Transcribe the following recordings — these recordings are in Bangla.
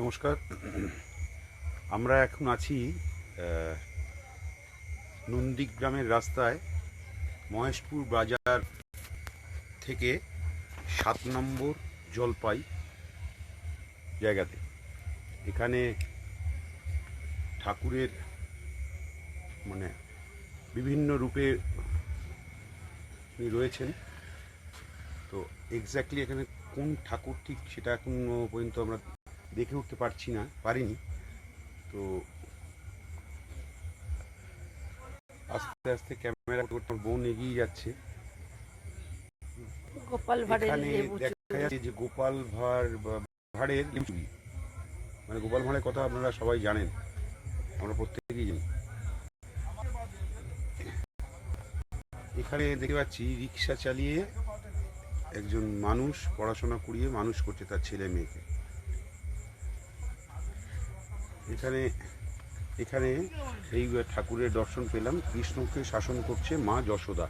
নমস্কার। আমরা এখন আছি নন্দীগ্রামের রাস্তায়, মহেশপুর বাজার থেকে সাত নম্বর জলপাই জায়গাতে। এখানে ঠাকুরের মানে বিভিন্ন রূপে উনি রয়েছেন। তো এক্স্যাক্টলি এখানে কোন ঠাকুর ঠিক সেটা এখনও পর্যন্ত আমরা দেখে উঠতে পারছি না পারিনি। তো আস্তে আস্তে ক্যামেরা করতে বোন এগিয়ে যাচ্ছে। গোপাল ভাড়ের দেখা যাচ্ছে যে গোপাল ভাঁড় ভাঁড়ের মানে গোপাল ভাঁড়ের কথা আপনারা সবাই জানেন। আমরা প্রত্যেকেই জানি। এখানে দেখতে পাচ্ছি রিক্সা চালিয়ে একজন মানুষ পড়াশোনা করিয়ে মানুষ করছে তার ছেলে মেয়েকে। এখানে এখানে এই ঠাকুরের দর্শন পেলাম। কৃষ্ণকে শাসন করছে মা যশোদা।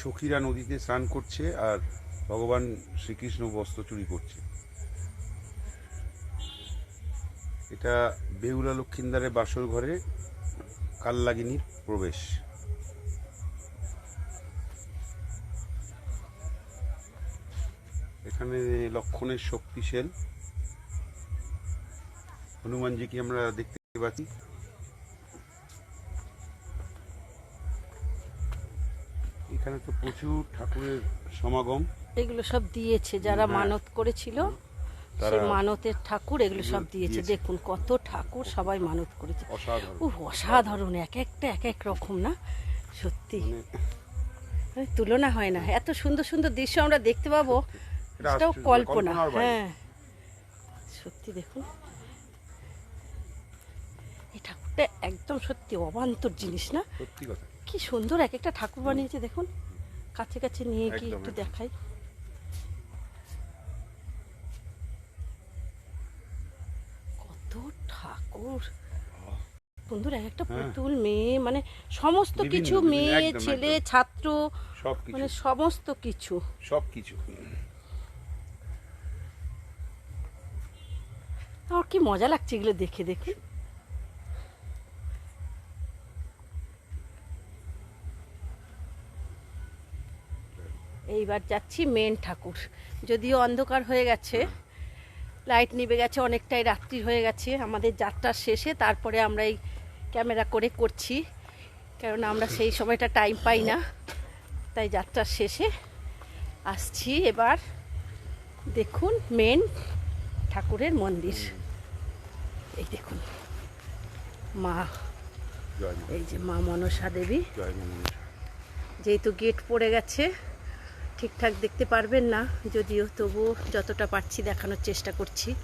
সখীরা নদীতে স্নান করছে আর ভগবান শ্রীকৃষ্ণ বস্ত্র চুরি করছে। এটা বেহুলা লক্ষিন্দারের বাসর ঘরে কাল্লাগিনীর প্রবেশ। এখানে লক্ষণের শক্তিশাল। হনুমানজিকে আমরা দেখতে পাচ্ছি? এখানে তো প্রচুর ঠাকুরের সমাগম। এগুলো সব দিয়েছে যারা হ্যাঁ। মানত করেছিল মানতের ঠাকুর এগুলো সব দিয়েছে। দেখুন কত ঠাকুর সবাই মানত করেছে। অসাধারণ। ও অসাধারণ এক একটা এক এক রকম না? সত্যি। মানে তুলনা হয় না। এত সুন্দর সুন্দর দৃশ্য আমরা দেখতে পাবো। সেটাও কল্পনা হ্যাঁ। সত্যি দেখুন। এই ঠাকুরটা একদম সত্যি অবান্তর জিনিস না? সত্যি কথা। কি সুন্দর এক একটা ঠাকুর বানিয়েছে দেখুন। কাছে কাছে নিয়ে কি একটু দেখাই। কত ঠাকুর। সুন্দর এক একটা হ্যাঁ। পুতুল মেয়ে মানে সমস্ত কিছু মেয়ে ছেলে ছাত্র মানে সমস্ত কিছু। সব কিছু আমার কি মজা লাগছে এগুলো দেখে দেখে এইবার যাচ্ছি মেন ঠাকুর। যদিও অন্ধকার হয়ে গেছে, লাইট নিভে গেছে, অনেকটাই রাত্রি হয়ে গেছে। আমাদের যাত্রার শেষে, তারপরে আমরা এই ক্যামেরা করে করছি কারণ আমরা সেই সময়টা টাইম পাই না। তাই যাত্রার শেষে আসছি। এবার দেখুন মেন ঠাকুরের মন্দির। এই দেখুন। মা এই যে মা মনসা দেবী। যেহেতু গেট পড়ে গেছে ঠিকঠাক দেখতে পারবেন না যদিও তবু যতটা পারছি দেখানোর চেষ্টা করছি।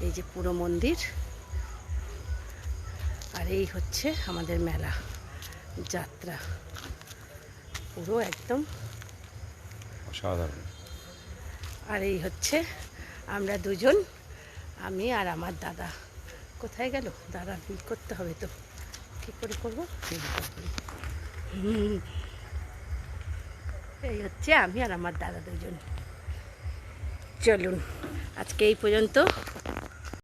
এই যে পুরো মন্দির। আর এই হচ্ছে আমাদের মেলা যাত্রা। পুরো একদম অসাধারণ। আর এই হচ্ছে আমরা দুজন, আমি আর আমার দাদা। কোথায় গেল? দাদা করতে হবে তো। কি করে করব। এই হচ্ছে আমি আর আমার দাদা দুজন। চলুন, আজকে এই পর্যন্ত।